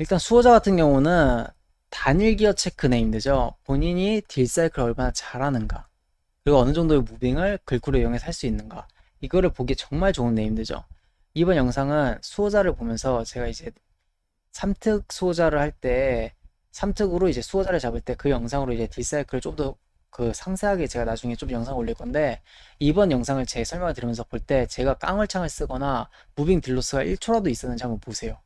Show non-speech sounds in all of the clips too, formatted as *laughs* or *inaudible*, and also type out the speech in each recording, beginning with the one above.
일단 수호자 같은 경우는 단일 기어 체크 네임드죠. 본인이 딜사이클을 얼마나 잘하는가. 그리고 어느 정도의 무빙을 글쿠를 이용해서 할 수 있는가. 이거를 보기 정말 좋은 네임드죠. 이번 영상은 수호자를 보면서 제가 이제 3특 수호자를 할 때 3특으로 이제 수호자를 잡을 때 그 영상으로 이제 딜사이클을 좀 더 그 상세하게 제가 나중에 좀 영상 올릴 건데 이번 영상을 제 설명을 들으면서 볼 때 제가 깡을창을 쓰거나 무빙 딜로스가 1초라도 있었는지 한번 보세요.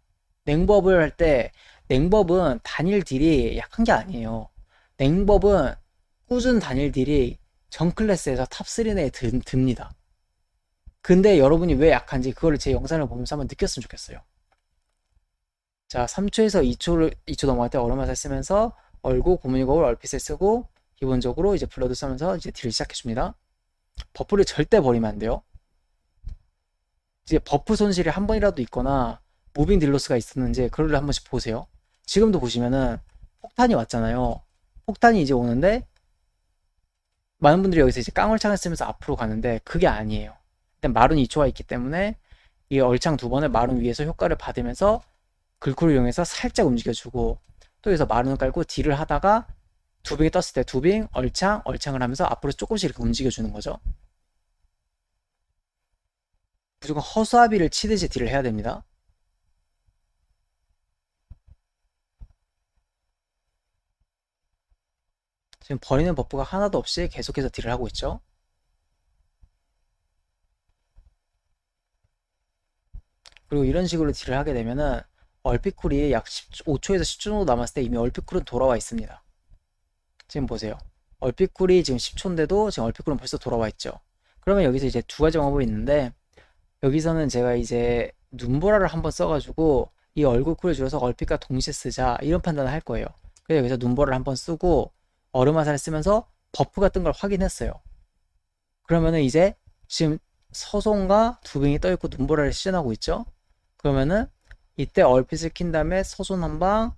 냉법을 할 때 냉법은 단일 딜이 약한 게 아니에요. 냉법은 꾸준 단일 딜이 전 클래스에서 탑3 내에 드, 듭니다. 근데 여러분이 왜 약한지 그거를 제 영상을 보면서 한번 느꼈으면 좋겠어요. 자, 3초에서 2초를 2초 넘어갈 때 얼음화살 쓰면서 얼고 고문이곡을 얼핏을 쓰고 기본적으로 이제 블러드 쓰면서 이제 딜을 시작해 줍니다. 버프를 절대 버리면 안 돼요. 이제 버프 손실이 한 번이라도 있거나 무빙 딜로스가 있었는지 그걸 한 번씩 보세요. 지금도 보시면은 폭탄이 왔잖아요. 폭탄이 이제 오는데 많은 분들이 여기서 이제 깡얼창을 쓰면서 앞으로 가는데 그게 아니에요. 일단 마룬 2초가 있기 때문에 이 얼창 두 번을 마룬 위에서 효과를 받으면서 글쿨을 이용해서 살짝 움직여주고 또 여기서 마룬을 깔고 딜을 하다가 두빙이 떴을 때 두빙, 얼창, 얼창을 하면서 앞으로 조금씩 이렇게 움직여주는 거죠. 무조건 허수아비를 치듯이 딜을 해야 됩니다. 지금 버리는 버프가 하나도 없이 계속해서 딜을 하고 있죠. 그리고 이런 식으로 딜을 하게 되면은 얼피쿨이 약 5초에서 10초 정도 남았을 때 이미 얼피쿨은 돌아와 있습니다. 지금 보세요. 얼피쿨이 지금 10초인데도 지금 얼피쿨은 벌써 돌아와 있죠. 그러면 여기서 이제 두 가지 방법이 있는데 여기서는 제가 이제 눈보라를 한번 써가지고 이 얼굴 쿨을 줄여서 얼핏과 동시에 쓰자 이런 판단을 할 거예요. 그래서 여기서 눈보라를 한번 쓰고 얼음화살을 쓰면서 버프가 뜬 걸 확인했어요. 그러면은 이제 지금 서손과 두빙이 떠있고 눈보라를 시전하고 있죠. 그러면은 이때 얼핏을 킨 다음에 서손 한 방,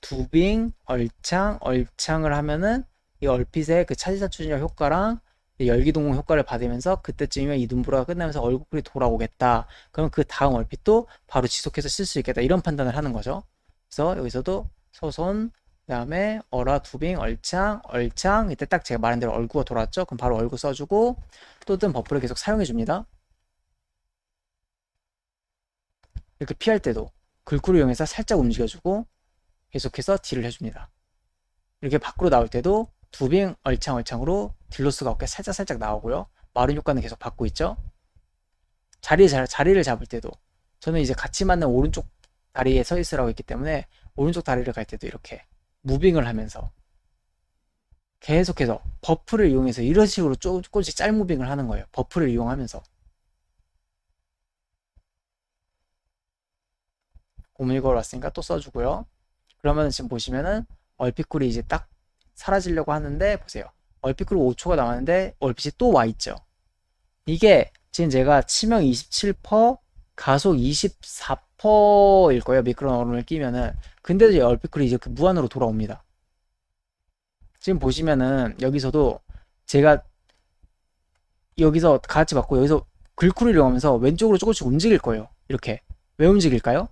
두빙, 얼창, 얼창을 하면은 이 얼핏의 그 차지사 추진력 효과랑 열기동공 효과를 받으면서 그때쯤이면 이 눈보라가 끝나면서 얼굴이 돌아오겠다. 그럼 그 다음 얼핏도 바로 지속해서 쓸 수 있겠다. 이런 판단을 하는 거죠. 그래서 여기서도 서손, 그 다음에 어라, 두빙, 얼창, 얼창 이때 딱 제가 말한 대로 얼구가 돌아왔죠. 그럼 바로 얼구 써주고 또뜬 버프를 계속 사용해 줍니다. 이렇게 피할 때도 글쿠를 이용해서 살짝 움직여주고 계속해서 딜을 해줍니다. 이렇게 밖으로 나올 때도 두빙 얼창 얼창으로 딜로스가 어깨 살짝 살짝 나오고요. 마른 효과는 계속 받고 있죠. 자리 자리를 잡을 때도 저는 이제 같이 맞는 오른쪽 다리에 서 있으라고 했기 때문에 오른쪽 다리를 갈 때도 이렇게 무빙을 하면서 계속해서 버프를 이용해서 이런 식으로 조금씩 짤 무빙을 하는 거예요. 버프를 이용하면서 고물걸 왔으니까 또 써주고요. 그러면 지금 보시면은 얼핏쿨이 이제 딱 사라지려고 하는데 보세요. 얼핏쿨 5초가 남았는데 얼핏이 또 와 있죠. 이게 지금 제가 치명 27%, 가속 24%일 거예요. 미끄러운 얼음을 끼면은. 근데도 이제 얼핏쿨이 이제 무한으로 돌아옵니다. 지금 보시면은 여기서도 제가 여기서 같이 받고 여기서 글쿨을 이용하면서 왼쪽으로 조금씩 움직일 거예요. 이렇게. 왜 움직일까요?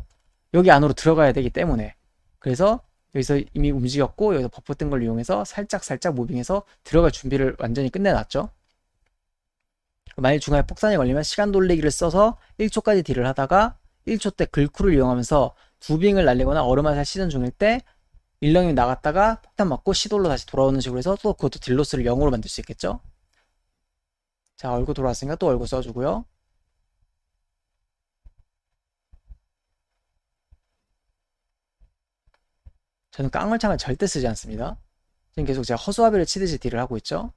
여기 안으로 들어가야 되기 때문에. 그래서 여기서 이미 움직였고 여기서 버프 뜬걸 이용해서 살짝 살짝 무빙해서 들어갈 준비를 완전히 끝내놨죠. 만약 중간에 폭탄이 걸리면 시간 돌리기를 써서 1초까지 딜을 하다가 1초 때 글쿨을 이용하면서 두빙을 날리거나 얼음화살 시즌 중일 때 일령이 나갔다가 폭탄 맞고 시돌로 다시 돌아오는 식으로 해서 또 그것도 딜로스를 0으로 만들 수 있겠죠. 자 얼굴 돌아왔으니까 또 얼굴 써주고요. 저는 깡물창을 절대 쓰지 않습니다. 지금 계속 제가 허수아비를 치듯이 딜을 하고 있죠.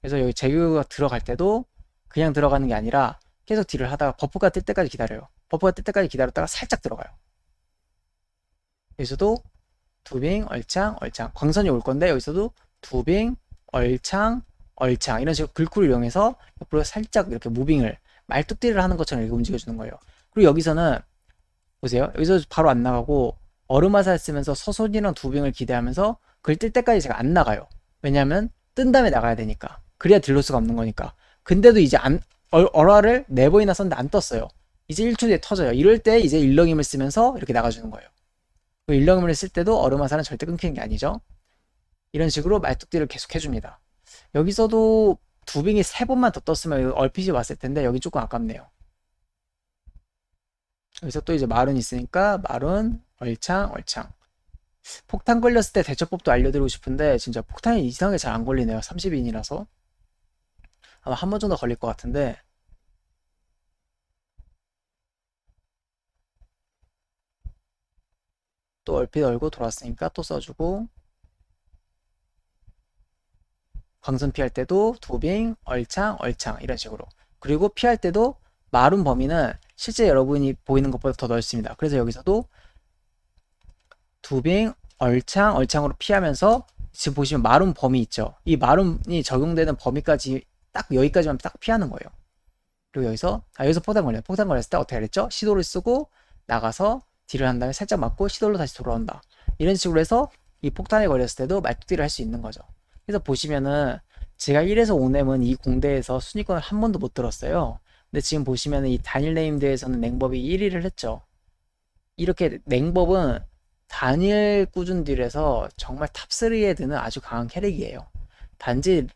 그래서 여기 제규가 들어갈 때도 그냥 들어가는 게 아니라 계속 딜을 하다가 버프가 뜰 때까지 기다려요. 버프가 뜰 때까지 기다렸다가 살짝 들어가요. 여기서도 두빙, 얼창, 얼창. 광선이 올 건데 여기서도 두빙, 얼창, 얼창 이런 식으로 글쿨을 이용해서 옆으로 살짝 이렇게 무빙을 말뚝딜을 하는 것처럼 이렇게 움직여주는 거예요. 그리고 여기서는 보세요. 여기서 바로 안 나가고 얼음화살 쓰면서 서손이랑 두빙을 기대하면서 글 뜰 때까지 제가 안 나가요. 왜냐면 뜬 다음에 나가야 되니까. 그래야 딜로스가 없는 거니까. 근데도 이제 안, 얼, 얼화를 네 번이나 썼는데 안 떴어요. 이제 1초 뒤에 터져요. 이럴 때 이제 일렁임을 쓰면서 이렇게 나가주는 거예요. 일령음을 쓸 때도 얼음 화살은 절대 끊기는 게 아니죠. 이런 식으로 말뚝딜을 계속 해줍니다. 여기서도 두 빙이 세 번만 더 떴으면 얼핏이 왔을 텐데 여기 조금 아깝네요. 여기서 또 이제 말은 있으니까 말은 얼창 얼창 폭탄 걸렸을 때 대처법도 알려드리고 싶은데 진짜 폭탄이 이상하게 잘 안 걸리네요 30인이라서 아마 한 번 정도 걸릴 것 같은데 또 얼핏 얼고 돌았으니까 또 써주고 광선 피할 때도 도빙, 얼창, 얼창 이런 식으로 그리고 피할 때도 마룬 범위는 실제 여러분이 보이는 것보다 더 넓습니다. 그래서 여기서도 두빙, 얼창, 얼창으로 피하면서 지금 보시면 마룬 범위 있죠. 이 마룬이 적용되는 범위까지 딱 여기까지만 딱 피하는 거예요. 그리고 여기서 아 여기서 폭탄 걸려요. 폭탄 걸렸을 때 어떻게 하랬죠? 시도를 쓰고 나가서 딜을 한 다음에 살짝 맞고 시도로 다시 돌아온다. 이런 식으로 해서 이 폭탄에 걸렸을 때도 말뚝딜을 할 수 있는 거죠. 그래서 보시면은 제가 1에서 5렘은 이 공대에서 순위권을 한 번도 못 들었어요. 근데 지금 보시면은 이 단일 네임드에서는 냉법이 1위를 했죠. 이렇게 냉법은 단일 꾸준 딜에서 정말 탑3에 드는 아주 강한 캐릭이에요. 단지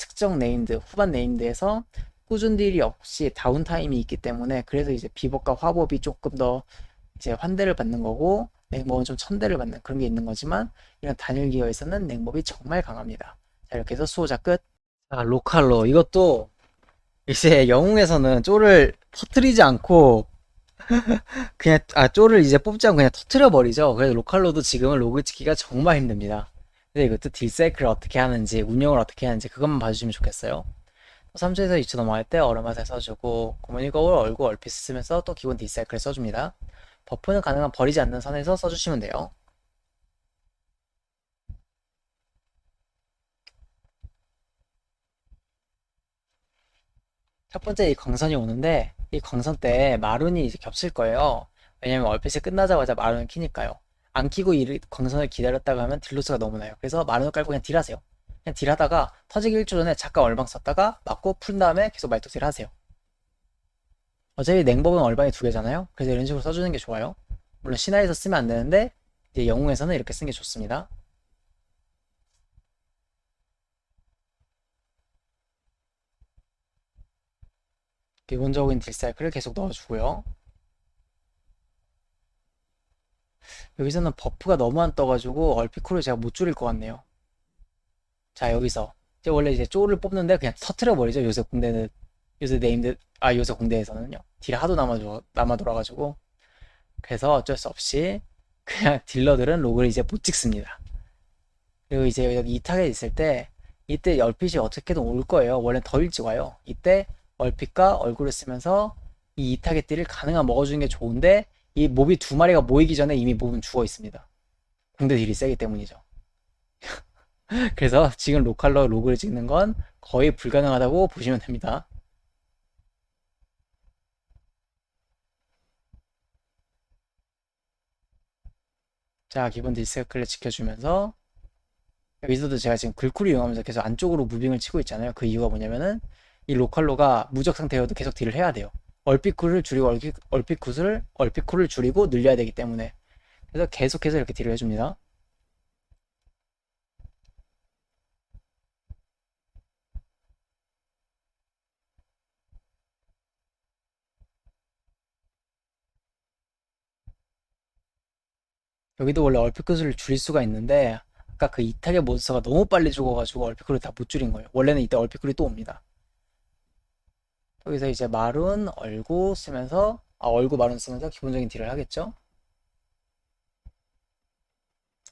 특정 네임드, 후반 네임드에서 꾸준 딜이 없이 다운타임이 있기 때문에 그래서 이제 비법과 화법이 조금 더 이제 환대를 받는 거고 냉법은 좀 천대를 받는 그런 게 있는 거지만 이런 단일 기어에서는 냉법이 정말 강합니다. 자 이렇게 해서 수호자 끝. 자 로칼로 이것도 이제 영웅에서는 쪼를 터트리지 않고 *laughs* 그냥 아 쪼를 이제 뽑지 않고 그냥 터트려 버리죠. 그래서 로칼로도 지금은 로그 찍기가 정말 힘듭니다. 근데 이것도 딜 사이클을 어떻게 하는지 운영을 어떻게 하는지 그것만 봐주시면 좋겠어요. 3초에서 2초 넘어갈 때 얼음화살 써주고 고문이 거울 얼굴 얼핏 쓰면서 또 기본 딜 사이클을 써줍니다. 버프는 가능한 버리지 않는 선에서 써주시면 돼요. 첫 번째 이 광선이 오는데 이 광선 때 마룬이 이제 겹칠 거예요. 왜냐면 얼핏이 끝나자마자 마룬을 키니까요. 안 키고 이 광선을 기다렸다가 하면 딜로스가 너무 나요. 그래서 마룬을 깔고 그냥 딜하세요. 그냥 딜하다가 터지기 1초 전에 잠깐 얼방 썼다가 맞고 푼 다음에 계속 말뚝 딜 하세요. 어차피 냉법은 얼방이 두 개잖아요. 그래서 이런 식으로 써주는 게 좋아요. 물론 신화에서 쓰면 안 되는데 이제 영웅에서는 이렇게 쓰는 게 좋습니다. 기본적인 딜 사이클을 계속 넣어주고요. 여기서는 버프가 너무 안 떠가지고 얼피코를 제가 못 줄일 것 같네요. 자 여기서 이제 원래 이제 쪼를 뽑는데 그냥 터트려 버리죠. 요새 공대는 요새 네임드 아 요새 공대에서는요. 딜 하도 남아 남아 돌아가지고 그래서 어쩔 수 없이 그냥 *laughs* 딜러들은 로그를 이제 못 찍습니다. 그리고 이제 여기 이 타겟 있을 때 이때 열빛이 어떻게든 올 거예요. 원래 더 일찍 와요. 이때 얼핏과 얼굴을 쓰면서 이 이타겟들을 가능한 먹어주는 게 좋은데 이 몹이 두 마리가 모이기 전에 이미 몹은 죽어 있습니다. 공대 딜이 세기 때문이죠. *laughs* 그래서 지금 로컬로 로그를 찍는 건 거의 불가능하다고 보시면 됩니다. 자, 기본 디스크를 지켜주면서 여기서도 제가 지금 글쿨이 이용하면서 계속 안쪽으로 무빙을 치고 있잖아요. 그 이유가 뭐냐면은 이 로컬로가 무적 상태여도 계속 딜을 해야 돼요. 얼핏 쿨을 줄이고 얼핏, 얼핏 쿨을 얼핏 쿨을 줄이고 늘려야 되기 때문에 그래서 계속해서 이렇게 딜을 해줍니다. 여기도 원래 얼핏 쿨을 줄일 수가 있는데 아까 그 이탈리아 몬스터가 너무 빨리 죽어가지고 얼핏 쿨을 다 못 줄인 거예요. 원래는 이때 얼핏 쿨이 또 옵니다. 여기서 이제 마룬, 얼고 쓰면서 아 얼고 마룬 쓰면서 기본적인 딜을 하겠죠.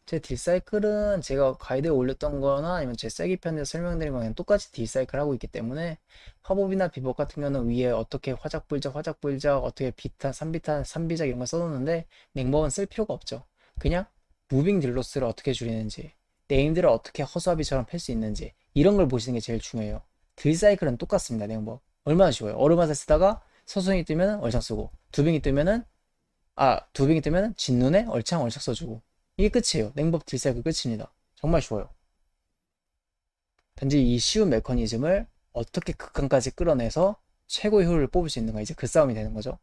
제 딜 사이클은 제가 가이드에 올렸던 거나 아니면 제 세기 편에서 설명드린 거랑 똑같이 딜 사이클 하고 있기 때문에 화법이나 비법 같은 경우는 위에 어떻게 화작불작, 화작불작, 어떻게 비탄, 3비탄, 3비작 이런 거 써놓는데 냉법은 쓸 필요가 없죠. 그냥 무빙 딜로스를 어떻게 줄이는지 네임들을 어떻게 허수아비처럼 펼수 있는지 이런 걸 보시는 게 제일 중요해요. 딜 사이클은 똑같습니다. 냉법. 얼마나 쉬워요. 얼음화살 쓰다가 서성이 뜨면 얼창 쓰고 두빙이 뜨면은 아 두빙이 뜨면은 진눈에 얼창 얼창 써주고 이게 끝이에요. 냉법 딜사이클 끝입니다. 정말 쉬워요. 단지 이 쉬운 메커니즘을 어떻게 극한까지 끌어내서 최고의 효율을 뽑을 수 있는가 이제 그 싸움이 되는 거죠.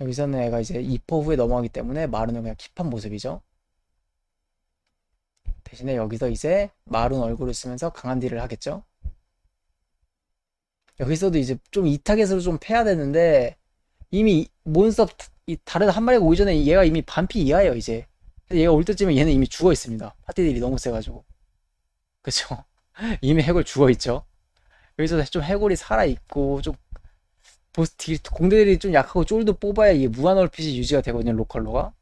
여기서는 애가 이제 2포 후에 넘어가기 때문에 마룬은 그냥 킵한 모습이죠. 대신에 여기서 이제 마룬 얼굴을 쓰면서 강한 딜을 하겠죠. 여기서도 이제 좀 이 타겟으로 좀 패야 되는데 이미 몬스터 이 다른 한 마리가 오기 전에 얘가 이미 반피 이하예요 이제. 얘가 올 때쯤에 얘는 이미 죽어 있습니다. 파티들이 너무 세가지고. 그쵸? *laughs* 이미 해골 죽어 있죠? 여기서 좀 해골이 살아 있고 좀 보스 딜 공대들이 좀 약하고 쫄도 뽑아야 이게 무한 얼핏이 유지가 되거든요 로컬로가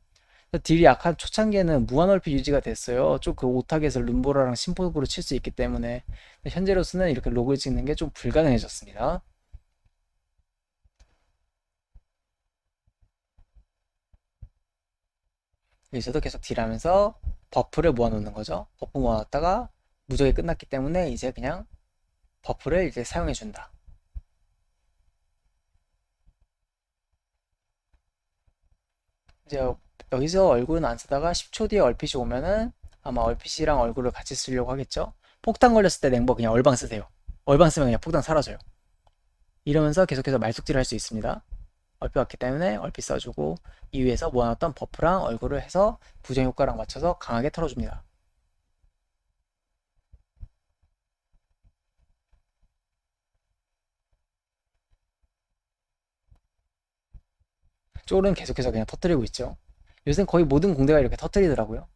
딜이 약한 초창기에는 무한 얼핏 유지가 됐어요 좀 그 오타겟을 룸보라랑 심포그로 칠 수 있기 때문에 현재로서는 이렇게 로그를 찍는 게 좀 불가능해졌습니다 여기서도 계속 딜하면서 버프를 모아놓는 거죠. 버프 모아놨다가 무적이 끝났기 때문에 이제 그냥 버프를 이제 사용해준다. 이제 여기서 얼굴은 안 쓰다가 10초 뒤에 얼핏이 오면은 아마 얼핏이랑 얼굴을 같이 쓰려고 하겠죠. 폭탄 걸렸을 때 냉버 그냥 얼방 쓰세요. 얼방 쓰면 그냥 폭탄 사라져요. 이러면서 계속해서 말숙질을 할 수 있습니다. 얼핏 왔기 때문에 얼핏 써주고 이 위에서 모아놨던 버프랑 얼굴을 해서 부정 효과랑 맞춰서 강하게 털어줍니다. 쫄은 계속해서 그냥 터뜨리고 있죠. 요새 거의 모든 공대가 이렇게 터뜨리더라고요.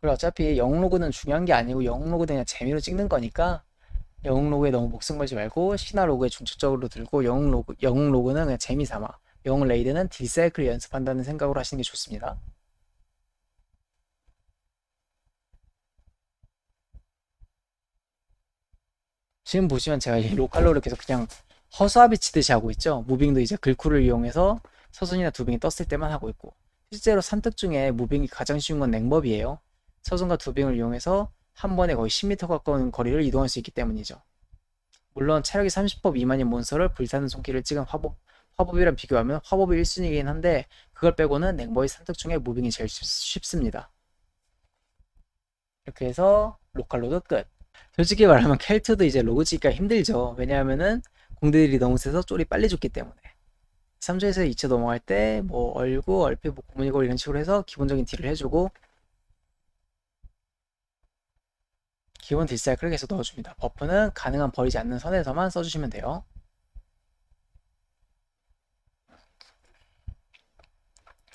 그리고 어차피 영웅 로그는 중요한 게 아니고 영웅 로그는 그냥 재미로 찍는 거니까 영웅 로그에 너무 목숨 걸지 말고 신화 로그에 중점적으로 들고 영웅 로그 영웅 로그는 그냥 재미 삼아 영웅 레이드는 딜사이클 연습한다는 생각으로 하시는 게 좋습니다. 지금 보시면 제가 이 로컬로를 계속 그냥 허수아비 치듯이 하고 있죠. 무빙도 이제 글쿨을 이용해서 서순이나 두빙이 떴을 때만 하고 있고 실제로 산뜻 중에 무빙이 가장 쉬운 건 냉법이에요. 서순과 두빙을 이용해서 한 번에 거의 10m 가까운 거리를 이동할 수 있기 때문이죠. 물론 체력이 30% 미만인 몬스터를 불타는 손길을 찍은 화법, 화법이랑 비교하면 화법이 1순위이긴 한데 그걸 빼고는 냉버의 선택 중에 무빙이 제일 쉽, 습니다 이렇게 해서 로컬로드 끝. 솔직히 말하면 켈트도 이제 로그 찍기가 힘들죠. 왜냐하면은 공대들이 너무 세서 쫄이 빨리 죽기 때문에. 3조에서 2초 넘어갈 때 뭐 얼고 얼핏 뭐 고문이고 이런 식으로 해서 기본적인 딜을 해주고 기본 딜사이클을 계속 넣어줍니다. 버프는 가능한 버리지 않는 선에서만 써주시면 돼요.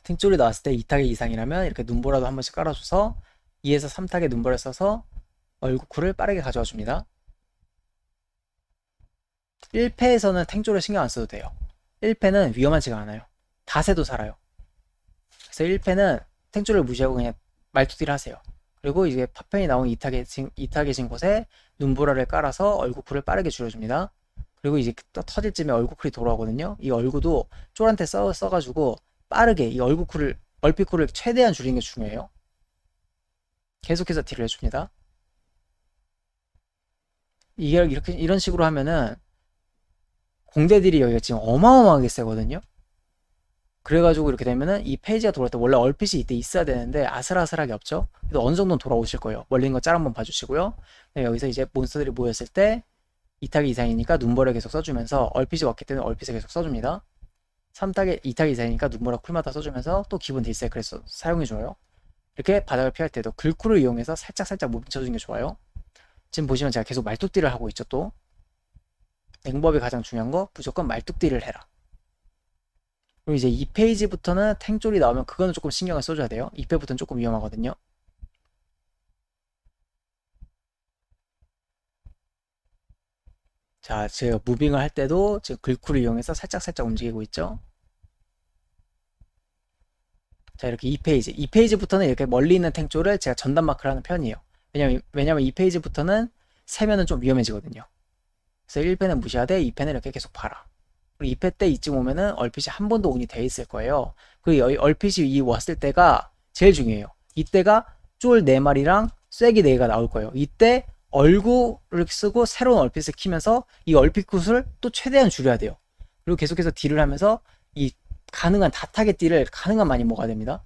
팅줄이 나왔을 때 2타겟 이상이라면 이렇게 눈보라도 한 번씩 깔아줘서 2에서 3타겟 눈보를 써서 얼굴쿨을 빠르게 가져와 줍니다. 1패에서는 탱조를 신경 안 써도 돼요. 1패는 위험하지가 않아요. 다세도 살아요. 그래서 1패는 탱조를 무시하고 그냥 말투딜 하세요. 그리고 이제 파편이 나온 이타겟인, 이타겟인 곳에 눈보라를 깔아서 얼굴쿨을 빠르게 줄여줍니다. 그리고 이제 터질 쯤에 얼굴쿨이 돌아오거든요. 이 얼굴도 쫄한테 써, 써가지고 빠르게 이 얼굴쿨을, 얼핏쿨을 최대한 줄이는 게 중요해요. 계속해서 딜을 해줍니다. 이게 이렇게, 이런 식으로 하면은 공대들이 여기가 지금 어마어마하게 세거든요. 그래가지고 이렇게 되면은 이 페이지가 돌아올 때 원래 얼핏이 이때 있어야 되는데 아슬아슬하게 없죠. 그래도 어느 정도는 돌아오실 거예요. 있는 거짤 한번 봐주시고요. 네, 여기서 이제 몬스터들이 모였을 때 이타기 이상이니까 눈보라 계속 써주면서 얼핏이 왔기 때문에 얼핏을 계속 써줍니다. 3타기, 2타기 이상이니까 눈보라 쿨마다 써주면서 또 기본 딜세크를 사용해줘요. 이렇게 바닥을 피할 때도 글쿨을 이용해서 살짝살짝 뭉쳐주는 게 좋아요. 지금 보시면 제가 계속 말뚝딜을 하고 있죠 또. 냉법이 가장 중요한 거 무조건 말뚝딜을 해라. 그리고 이제 2페이지부터는 탱쫄이 나오면 그거는 조금 신경을 써줘야 돼요. 2페부터는 조금 위험하거든요. 자, 제가 무빙을 할 때도 지금 글쿨을 이용해서 살짝살짝 움직이고 있죠. 자, 이렇게 2페이지. 2페이지부터는 이렇게 멀리 있는 탱조를 제가 전담 마크를 하는 편이에요. 왜냐면, 왜냐면 2페이지부터는 세면은 좀 위험해지거든요. 그래서 1패는 무시하되 2패는 이렇게 계속 봐라. 그리고 2패 때 이쯤 오면은 얼핏이 한 번도 온이 돼 있을 거예요. 그 얼핏이 이 왔을 때가 제일 중요해요. 이때가 쫄 4마리랑 쐐기 4개가 나올 거예요. 이때 얼굴을 쓰고 새로운 얼핏을 키면서 이 얼핏 굿을 또 최대한 줄여야 돼요. 그리고 계속해서 딜을 하면서 이 가능한 다타겟 딜을 가능한 많이 먹어야 됩니다.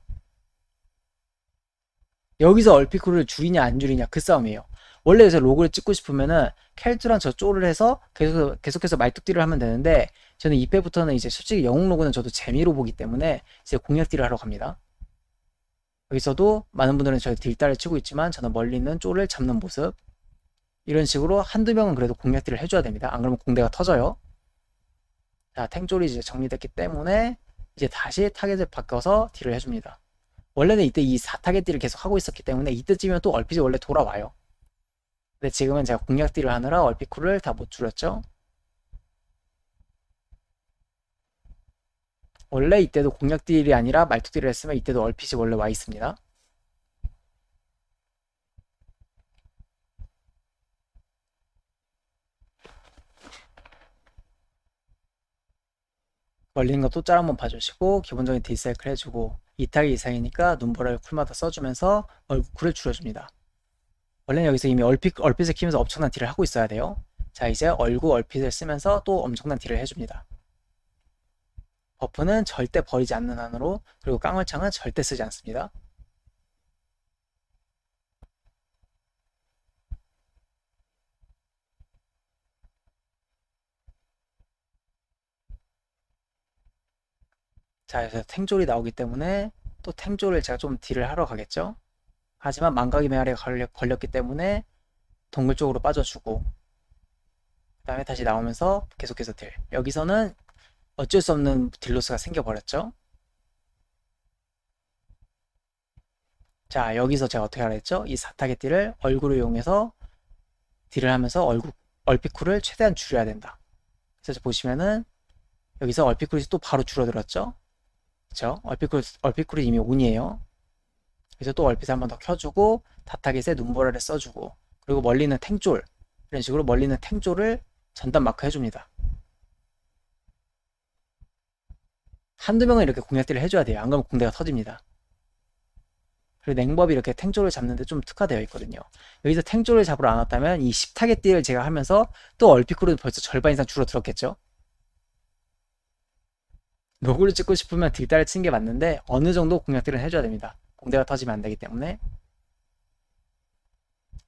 여기서 얼핏 굿을 줄이냐 안 줄이냐 그 싸움이에요. 원래 요새 로그를 찍고 싶으면은 켈트랑 저 쪼를 해서 계속, 계속해서 말뚝딜을 하면 되는데 저는 2패부터는 이제 솔직히 영웅 로그는 저도 재미로 보기 때문에 이제 공략딜을 하러 갑니다. 여기서도 많은 분들은 저희 딜다를 치고 있지만 저는 멀리 있는 쪼를 잡는 모습 이런 식으로 한두 명은 그래도 공략딜을 해줘야 됩니다. 안 그러면 공대가 터져요. 자, 탱쫄이 이제 정리됐기 때문에 이제 다시 타겟을 바꿔서 딜을 해줍니다. 원래는 이때 이 4타겟 딜을 계속 하고 있었기 때문에 이때쯤이면 또 얼핏이 원래 돌아와요. 근데 지금은 제가 공략 딜을 하느라 얼핏 쿨을 다 못 줄였죠. 원래 이때도 공략 딜이 아니라 말뚝 딜을 했으면 이때도 얼핏이 원래 와 있습니다. 걸리는 거 또짤 한번 봐주시고 기본적인 딜사이클 해주고 2타기 이상이니까 눈보라를 쿨마다 써주면서 얼굴을 줄여줍니다. 원래는 여기서 이미 얼핏, 얼핏을 키면서 엄청난 딜을 하고 있어야 돼요. 자 이제 얼굴 얼핏을 쓰면서 또 엄청난 딜을 해줍니다. 버프는 절대 버리지 않는 한으로 그리고 깡얼창은 절대 쓰지 않습니다. 자, 그래서 탱졸이 나오기 때문에 또 탱졸을 제가 좀 딜을 하러 가겠죠. 하지만 망각의 메아리가 걸렸, 걸렸 기 때문에 동굴 쪽으로 빠져주고 그 다음에 다시 나오면서 계속해서 딜. 여기서는 어쩔 수 없는 딜로스가 생겨버렸죠. 자, 여기서 제가 어떻게 하라 했죠? 이 사타겟 딜을 얼굴을 이용해서 딜을 하면서 얼굴, 얼피쿨을 최대한 줄여야 된다. 그래서 보시면은 여기서 얼피쿨이 또 바로 줄어들었죠? 그쵸? 얼피쿨, 얼피쿨이 이미 온이에요. 그래서 또 얼핏 한번 더 켜주고 다타겟에 눈보라를 써주고 그리고 멀리는 탱졸 이런 식으로 멀리는 탱졸을 전담 마크 해줍니다. 한두 명은 이렇게 공략들을 해줘야 돼요. 안 그러면 공대가 터집니다. 그리고 냉법이 이렇게 탱조를 잡는데 좀 특화되어 있거든요. 여기서 탱조를 잡으러 안 왔다면 이 10타겟 딜을 제가 하면서 또 얼피크로 벌써 절반 이상 줄어들었겠죠? 로그를 찍고 싶으면 딜다를 치는 게 맞는데 어느 정도 공략들은 해줘야 됩니다. 공대가 터지면 안 되기 때문에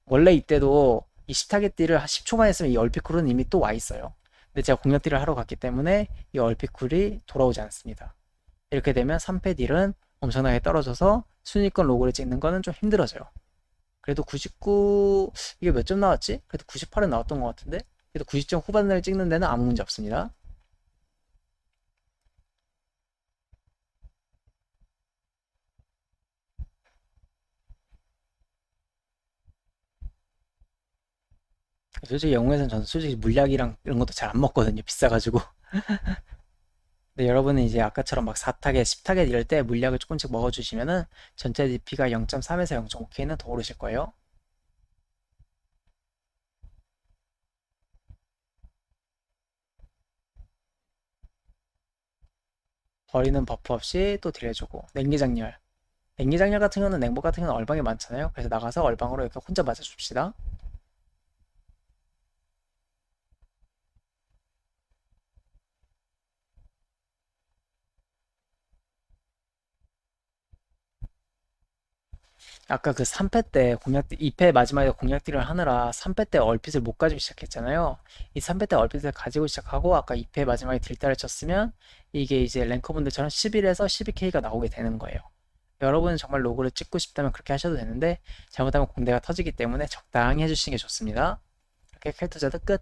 원래 이때도 이 10타겟 딜을 10초만 했으면 이 얼피쿨은 이미 또 와 있어요. 근데 제가 공략 딜을 하러 갔기 때문에 이 얼피쿨이 돌아오지 않습니다. 이렇게 되면 3패 딜은 엄청나게 떨어져서 순위권 로고를 찍는 거는 좀 힘들어져요. 그래도 99 이게 몇 점 나왔지? 그래도 98은 나왔던 것 같은데 그래도 90점 후반을 찍는 데는 아무 문제 없습니다. 솔직히 영웅에서는 저는 솔직히 물약이랑 이런 것도 잘 안 먹거든요. 비싸가지고. *laughs* 근데 여러분은 이제 아까처럼 막 4타겟, 10타겟 이럴 때 물약을 조금씩 먹어주시면은 전체 DP가 0.3에서 0.5K는 더 오르실 거예요. 버리는 버프 없이 또 딜해주고 냉기장렬 냉기장렬 같은 경우는 냉보 같은 경우는 얼방이 많잖아요 그래서 나가서 얼방으로 이렇게 혼자 맞아줍시다 아까 그 3패 때 공략, 2패 마지막에 공략딜을 하느라 3패 때 얼핏을 못 가지고 시작했잖아요. 이 3패 때 얼핏을 가지고 시작하고 아까 2패 마지막에 딜다를 쳤으면 이게 이제 랭커분들처럼 11에서 12K가 나오게 되는 거예요. 여러분은 정말 로그를 찍고 싶다면 그렇게 하셔도 되는데 잘못하면 공대가 터지기 때문에 적당히 해주시는 게 좋습니다. 이렇게 캘터자드 끝.